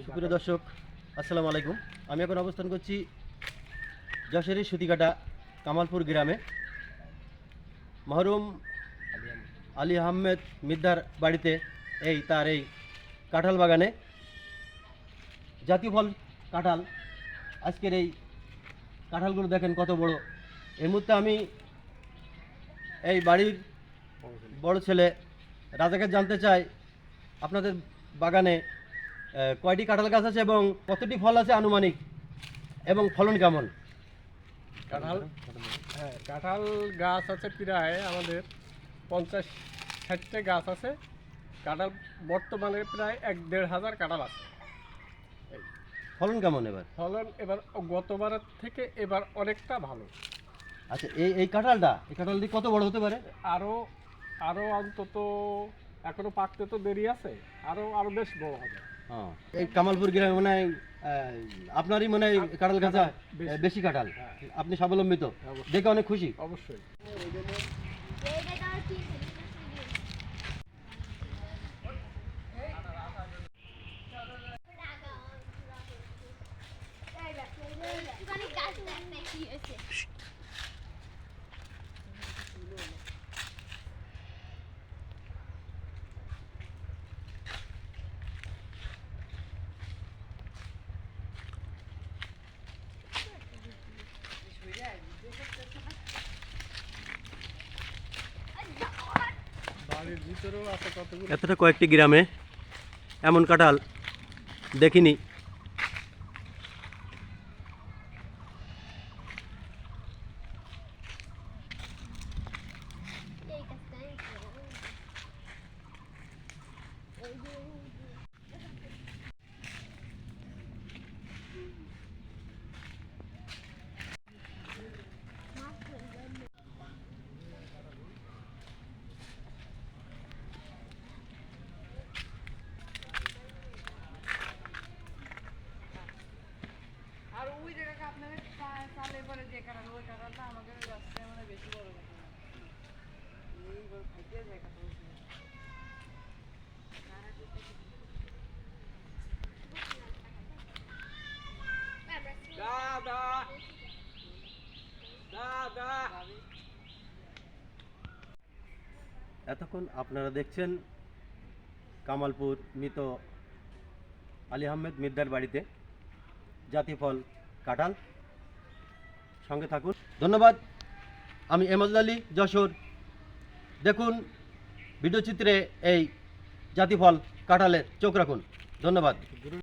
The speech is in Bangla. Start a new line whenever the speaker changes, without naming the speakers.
সুপ্রিয় দর্শক, আসসালামু আলাইকুম। আমি এখন অবস্থান করছি যশোরের সুতিকাটা কামালপুর গ্রামে। মহরুম আলী আহমেদ মিদ্দার বাড়িতে এই তার এই কাঁঠাল বাগানে জাতীয় ফল কাঁঠাল। আজকের এই কাঁঠালগুলো দেখেন কত বড়। এই মুহূর্তে আমি এই বাড়ির বড় ছেলে রাজাকে জানতে চাই। আপনাদের বাগানে কয়টি কাঁঠাল গাছ আছে এবং কতটি ফল আছে আনুমানিক? এবং ফলন কেমন?
কাঁঠাল? হ্যাঁ কাঁঠাল গাছ আছে প্রায় আমাদের পঞ্চাশ ষাটটা গাছ আছে। কাঁঠাল বর্তমানে প্রায় এক দেড় হাজার কাঁঠাল আছে।
ফলন কেমন এবার?
ফলন এবার গতবারের থেকে এবার অনেকটা ভালো।
আচ্ছা এই এই কাঁঠালটা এই কাঁঠালটি কত বড় হতে পারে?
আরও আরও অন্তত এখনও পাকতে তো দেরি আছে আরও আরও বেশ বড় হবে।
এই কামালপুর গ্রামে মনে হয় আপনারই মনে হয় কাঁঠাল গাছা
বেশি।
বেশি কাঁঠাল?
হ্যাঁ।
আপনি স্বাবলম্বিত? দেখে অনেক খুশি?
অবশ্যই বাড়ির ভিতরেও আছে কতগুলো
এতটা কয়েকটি গ্রামে এমন কাঁঠাল দেখিনি।
পরে যে কাঁঠাল ওই কাঁঠালটা আমাদের রাস্তায় মানে বেশি বড় কাঁঠাল এইবার খাইতে যায় কাঁঠাল
দাদা। দাদা।
এতক্ষণ আপনারা দেখছেন কামালপুর মৃত আলী আহমেদ মিদ্দার বাড়িতে জাতীয় ফল কাঁঠাল। সঙ্গে থাকুন। ধন্যবাদ। আমি এমাজুল আলী যশোর। দেখুন ভিডিও চিত্রে এই জাতিফল ফল কাঁঠালের চোখ রাখুন। ধন্যবাদ।